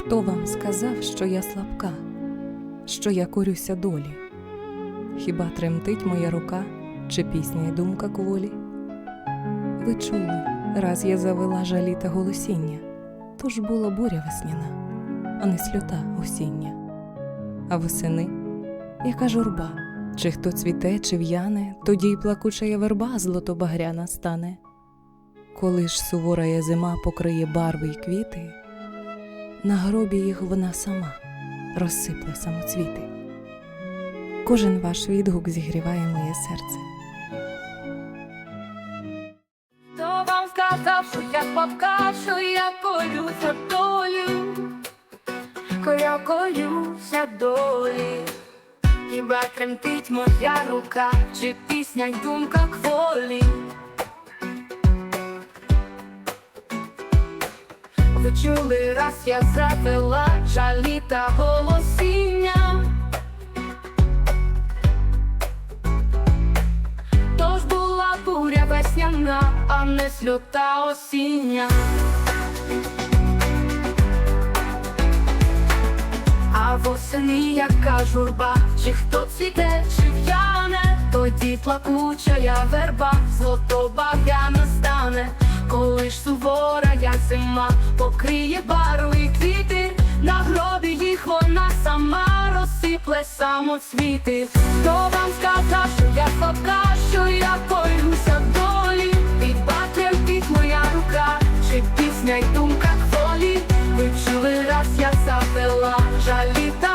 Хто вам сказав, що я слабка, що я корюся долі? Хіба тремтить моя рука, чи пісня й думка кволі? Ви чули, раз я завела жалі та голосіння, то ж була буря весняна, а не сльота осіння. А восени, яка журба, чи хто цвіте, чи в'яне, тоді й плакучая верба злотобагряна стане. Коли ж суворая зима покриє барви й квіти, на гробі їх вона сама розсипле самоцвіти. Кожен ваш відгук зігріває моє серце. Хто вам сказав, що я слабка, що я колюся долю, Ко я колюся долі, хіба тремтить моя рука, чи пісня й думка кволі. Ви чули, раз я завела жалі та голосіння. Тож була буря весняна, а не сльота осіння. А восени яка журба, чи хто цвіте, чи в'яне, тоді плакучая верба, злотобагяна коли ж сувора я зима покриє барви квіти, на гробі їх вона сама розсипле самоцвіти. Хто вам сказав, що я слабка, що я боюся долі, під батьків моя рука, чи пісня й думка хволі, ви чули раз я запила жаліта.